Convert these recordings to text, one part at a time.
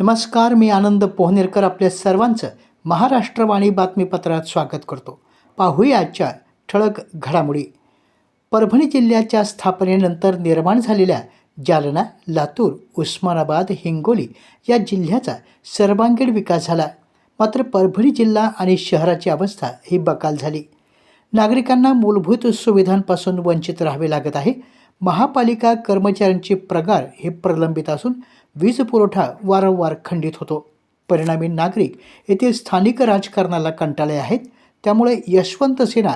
नमस्कार मी आनंद पोहनेरकर आपल्या सर्वांचं महाराष्ट्रवाणी बातमीपत्रात स्वागत करतो. पाहूया आजच्या ठळक घडामोडी. परभणी जिल्ह्याच्या स्थापनेनंतर निर्माण झालेल्या जालना लातूर उस्मानाबाद हिंगोली या जिल्ह्याचा सर्वांगीण विकास झाला. मात्र परभणी जिल्हा आणि शहराची अवस्था ही बकाल झाली. नागरिकांना मूलभूत सुविधांपासून वंचित राहावे लागत आहे. महापालिका कर्मचाऱ्यांचे प्रगार हे प्रलंबित असून वीज पुरवठा वारंवार खंडित होतो. परिणामी नागरिक येथील स्थानिक राजकारणाला कंटाळले आहेत. त्यामुळे यशवंत सेना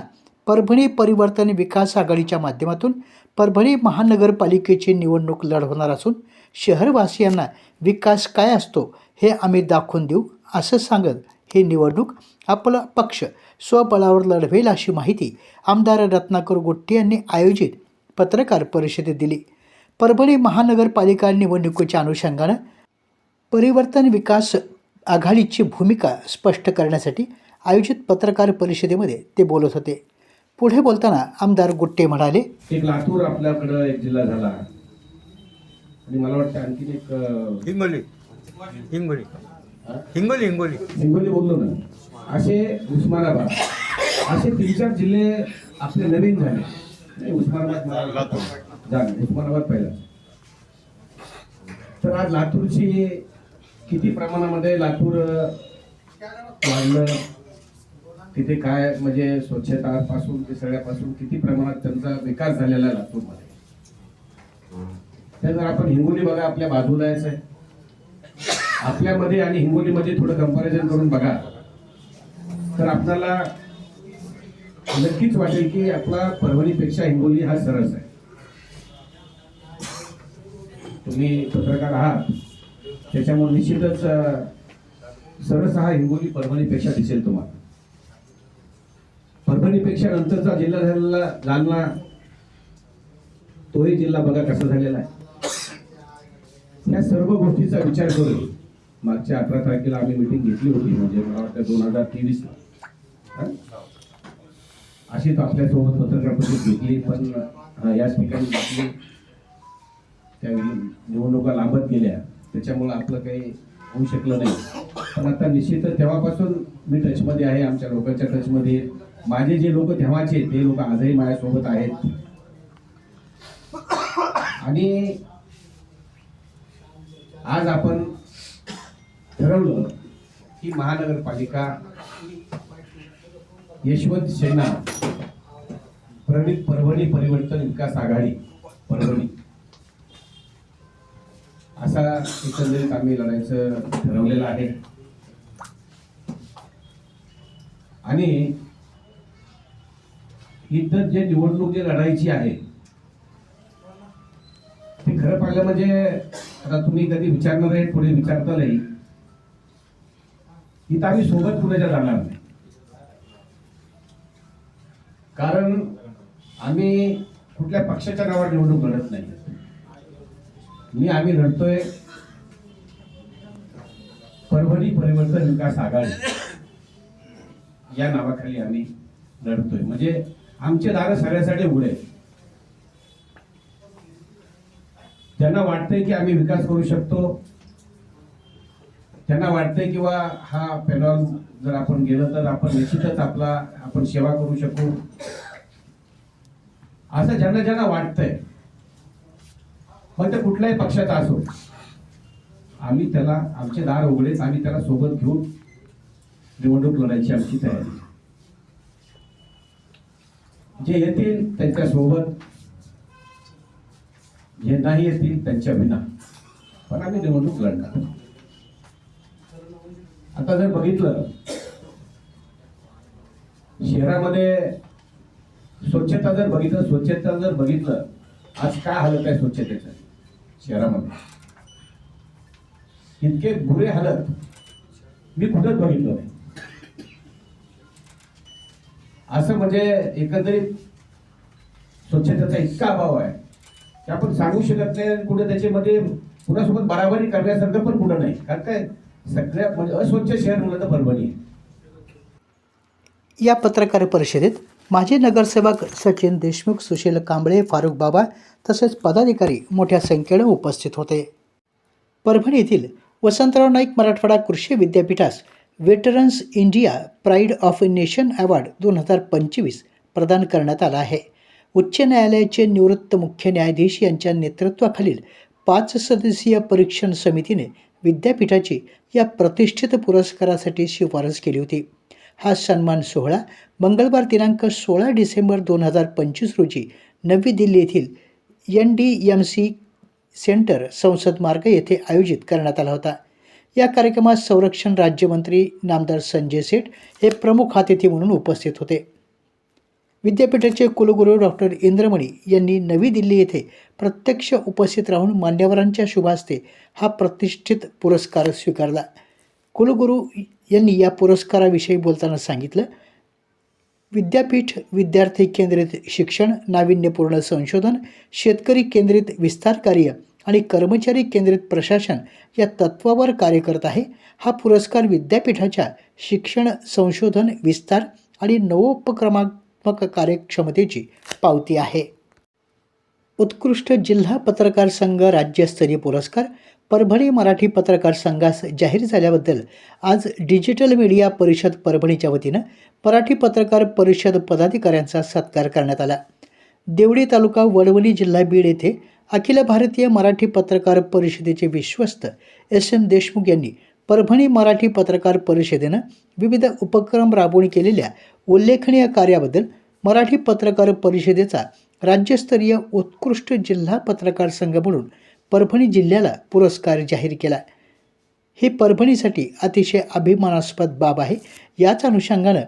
परभणी परिवर्तन विकास आघाडीच्या माध्यमातून परभणी महानगरपालिकेची निवडणूक लढवणार असून शहरवासियांना विकास काय असतो हे आम्ही दाखवून देऊ असं सांगत ही निवडणूक आपला पक्ष स्वबळावर लढवेल अशी माहिती आमदार रत्नाकर गुट्टे यांनी आयोजित पत्रकार परिषदेत दिली. परभणी महानगरपालिका निवडणुकीच्या अनुषंगानं परिवर्तन विकास आघाडीची भूमिका स्पष्ट करण्यासाठी आयोजित पत्रकार परिषदेमध्ये ते बोलत होते. पुढे बोलताना आमदार गुट्टे म्हणाले एक लातूर आपल्याकडं एक जिल्हा झाला. आणि मला वाटतं आणखीन एक अं, हिंगोली. हिंगोली? हिंगोली हिंगोली. हिंगोली बोललो ना. असे उस्मानाबाद. असे तीन चार जिल्हे आपले नवीन झाले. नाही, उस्मानाबाद मला झाले उस्मानाबाद पहिला. तर आज लातूरची किती प्रमाणामध्ये लातूर वाढलं? तिथे काय म्हणजे स्वच्छतापासून ते सगळ्यापासून किती प्रमाणात त्यांचा विकास झालेला आहे लातूरमध्ये? त्यानंतर आपण हिंगोली बघा आपल्या बाजूलाच आहे. आपल्यामध्ये आणि हिंगोलीमध्ये थोडं कंपॅरिझन करून बघा. तर आपल्याला नक्कीच वाटेल की आपला परभणीपेक्षा हिंगोली हा सरस आहे. तुम्ही पत्रकार आहात. त्याच्यामुळे निश्चितच अं, सरस हा हिंगोली परभणीपेक्षा दिसेल तुम्हाला. परभणीपेक्षा नंतरचा जिल्हा झालेला जालना तोही जिल्हा बघा कसा झालेला आहे. या सर्व गोष्टीचा विचार करून मागच्या अठरा तारखेला आम्ही मिटिंग घेतली होती म्हणजे मला वाटतं दोन हजार तेवीस अशीच आपल्यासोबत पत्रकार परिषद घेतली पण याच ठिकाणी त्या त्यावेळी निवडणुका लांबत गेल्या. त्याच्यामुळं आपलं काही होऊ शकलं नाही. पण आता निश्चित तेव्हापासून मी टचमध्ये आहे. आमच्या लोकांच्या टचमध्ये माझे जे लोक तेव्हाचे ते लोक आजही माझ्यासोबत आहेत. आणि आज आपण ठरवलं की महानगरपालिका यशवंत सेना प्रणित परभणी परिवर्तन विकास आघाडी परभणी. असा एकंदरीत आम्ही लढायचं ठरवलेलं आहे. आणि इतर जे निवडणूक जे लढायची आहे ते खरं पाहिलं म्हणजे आता तुम्ही कधी विचारणार आहे पुढे विचारता नाही. इथं आम्ही सोबत कुणाच्या जाणार नाही? कारण आम्ही कुठल्या पक्षाच्या नावावर निवडणूक लढत नाही. मी आम्ही लढतोय परभणी परिवर्तन विकास आघाडी. या नावाखाली आम्ही लढतोय म्हणजे आमचे दार सगळ्यासाठी उघडे आहेत. ज्यांना वाटतंय की आम्ही विकास करू शकतो. त्यांना वाटतंय किंवा हा पॅनॉल जर आपण गेलं तर आपण निश्चितच आपला आपण सेवा करू शकू. असं ज्यांना ज्यांना वाटतंय. मग ते कुठल्याही पक्षाचा असो. आम्ही त्याला आमचे दार उघडेच आम्ही त्याला सोबत घेऊन निवडणूक लढायची आमची तयारी. जे येतील त्यांच्यासोबत जे नाही येतील त्यांच्या विना पण आम्ही निवडणूक लढणार. आता जर बघितलं शहरामध्ये स्वच्छता जर बघितलं स्वच्छता जर बघितलं आज काय हालत आहे स्वच्छतेचं शहरामध्ये. इतके बुरे हालत. मी कुठंच बघितलं नाही. असं म्हणजे एकंदरीत स्वच्छतेचा इतका अभाव आहे. की आपण सांगू शकत नाही कुठं त्याच्यामध्ये कुणासोबत बराबरी करण्यासारखं पण कुठं नाही. कारण काय सगळ्या म्हणजे अस्वच्छ शहर म्हणलं तर परभणी आहे. या पत्रकार परिषदेत माजी नगरसेवक सचिन देशमुख सुशील कांबळे फारुख बाबा तसेच पदाधिकारी मोठ्या संख्येनं उपस्थित होते. परभणी येथील वसंतराव नाईक मराठवाडा कृषी विद्यापीठास veterans India pride of nation award दोन हजार पंचवीस प्रदान करण्यात आला आहे. उच्च न्यायालयाचे निवृत्त मुख्य न्यायाधीश यांच्या नेतृत्वाखालील पाच सदस्यीय परीक्षण समितीने विद्यापीठाची या प्रतिष्ठित पुरस्कारासाठी शिफारस केली होती. हा सन्मान सोहळा मंगळवार दिनांक सोळा डिसेंबर दोन हजार पंचवीस रोजी नवी दिल्ली येथील N D M C center Sansad Marg येथे आयोजित करण्यात आला होता. या कार्यक्रमात संरक्षण राज्यमंत्री नामदार संजय सेठ हे प्रमुख अतिथी म्हणून उपस्थित होते. विद्यापीठाचे कुलगुरू डॉक्टर इंद्रमणी यांनी नवी दिल्ली येथे प्रत्यक्ष उपस्थित राहून मान्यवरांच्या शुभास्ते हा प्रतिष्ठित पुरस्कार स्वीकारला. कुलगुरू यांनी या पुरस्काराविषयी बोलताना सांगितलं विद्यापीठ विद्यार्थी केंद्रित शिक्षण नाविन्यपूर्ण संशोधन शेतकरी केंद्रित विस्तार कार्य आणि कर्मचारी केंद्रित प्रशासन या तत्वावर कार्य करत आहे. हा पुरस्कार विद्यापीठाच्या शिक्षण संशोधन विस्तार आणि नवोपक्रमात्मक कार्यक्षमतेची पावती आहे. उत्कृष्ट जिल्हा पत्रकार संघ राज्यस्तरीय पुरस्कार परभणी मराठी पत्रकार संघास जाहीर झाल्याबद्दल आज डिजिटल मीडिया परिषद परभणीच्या वतीनं मराठी पत्रकार परिषद पदाधिकाऱ्यांचा सत्कार करण्यात आला. देवडी तालुका वडवणी जिल्हा बीड येथे अखिल भारतीय मराठी पत्रकार परिषदेचे विश्वस्त एस एम देशमुख यांनी परभणी मराठी पत्रकार परिषदेनं विविध उपक्रम राबवून केलेल्या उल्लेखनीय कार्याबद्दल मराठी पत्रकार परिषदेचा राज्यस्तरीय उत्कृष्ट जिल्हा पत्रकार संघ म्हणून परभणी जिल्ह्याला पुरस्कार जाहीर केला. हे परभणीसाठी अतिशय अभिमानास्पद बाब आहे. याच अनुषंगानं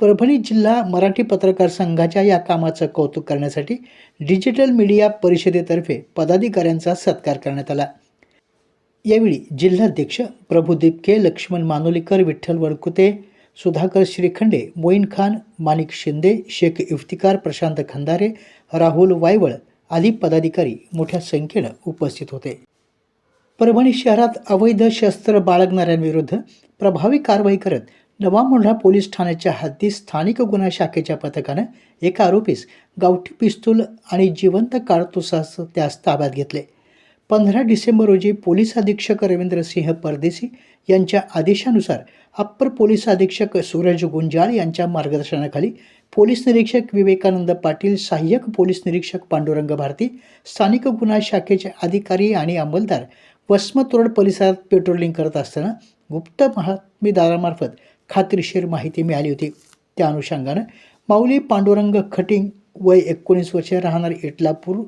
परभणी जिल्हा मराठी पत्रकार संघाच्या या कामाचं कौतुक करण्यासाठी डिजिटल मीडिया परिषदेतर्फे पदाधिकाऱ्यांचा सत्कार करण्यात आला. यावेळी जिल्हाध्यक्ष प्रभुदीप के लक्ष्मण मानोलीकर विठ्ठल वडकुते सुधाकर श्रीखंडे मोईन खान माणिक शिंदे शेख इफ्तिकार प्रशांत खंदारे राहुल वायवळ आदी पदाधिकारी मोठ्या संख्येनं उपस्थित होते. परभणी शहरात अवैध शस्त्र बाळगणाऱ्यांविरुद्ध प्रभावी कारवाई करत नवा मोंढा पोलीस ठाण्याच्या हद्दीत स्थानिक गुन्हा शाखेच्या पथकानं एका आरोपीस गावठी पिस्तूल आणि जिवंत कारतुसास त्यास ताब्यात घेतले. पंधरा डिसेंबर रोजी पोलीस अधीक्षक रवींद्र सिंह परदेसी यांच्या आदेशानुसार अप्पर पोलीस अधीक्षक सूरज गुंजाळ यांच्या मार्गदर्शनाखाली पोलीस निरीक्षक विवेकानंद पाटील सहाय्यक पोलीस निरीक्षक पांडुरंग भारती स्थानिक गुन्हा शाखेचे अधिकारी आणि अंमलदार वस्मतोरड परिसरात पेट्रोलिंग करत असताना गुप्त बातमीदारामार्फत खात्रीशीर माहिती मिळाली होती. त्या अनुषंगानं माऊली पांडुरंग खटिंग वय एकोणीस वर्षे राहणार इटलापूर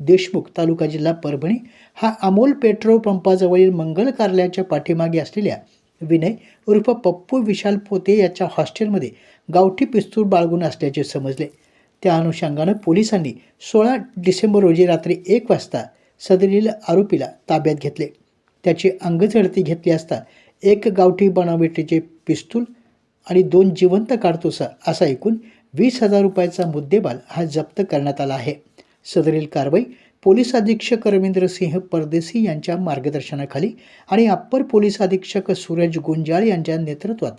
देशमुख तालुका जिल्हा परभणी हा अमोल पेट्रोल पंपाजवळील मंगल कार्यालयाच्या पाठीमागे असलेल्या विनय उर्फ पप्पू विशाल पोते याच्या हॉस्टेलमध्ये गावठी पिस्तूल बाळगून असल्याचे समजले. त्या अनुषंगानं पोलिसांनी सोळा डिसेंबर रोजी रात्री एक वाजता सदरील आरोपीला ताब्यात घेतले. त्याची अंगझडती घेतली असता एक गावठी बनावटीचे पिस्तूल आणि दोन जिवंत काडतुसा असा एकूण वीस हजार रुपयाचा मुद्देमाल हा जप्त करण्यात आला आहे. सदरील कारवाई पोलीस अधीक्षक रवींद्रसिंह परदेसी यांच्या मार्गदर्शनाखाली आणि अप्पर पोलीस अधीक्षक सूरज गुंजाळ यांच्या नेतृत्वात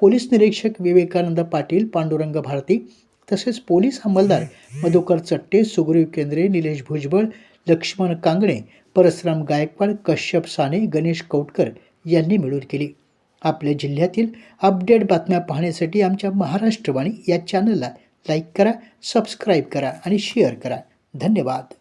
पोलीस निरीक्षक विवेकानंद पाटील पांडुरंग भारती तसेच पोलीस अंमलदार मधुकर चट्टे सुग्रीव केंद्रे निलेश भुजबळ लक्ष्मण कांगणे परसराम गायकवाड कश्यप साने गणेश कौटकर यांनी मिळून केली. आपल्या जिल्ह्यातील अपडेट बातम्या पाहण्यासाठी आमच्या महाराष्ट्रवाणी या चॅनलला लाईक करा सबस्क्राईब करा आणि शेअर करा. धन्यवाद.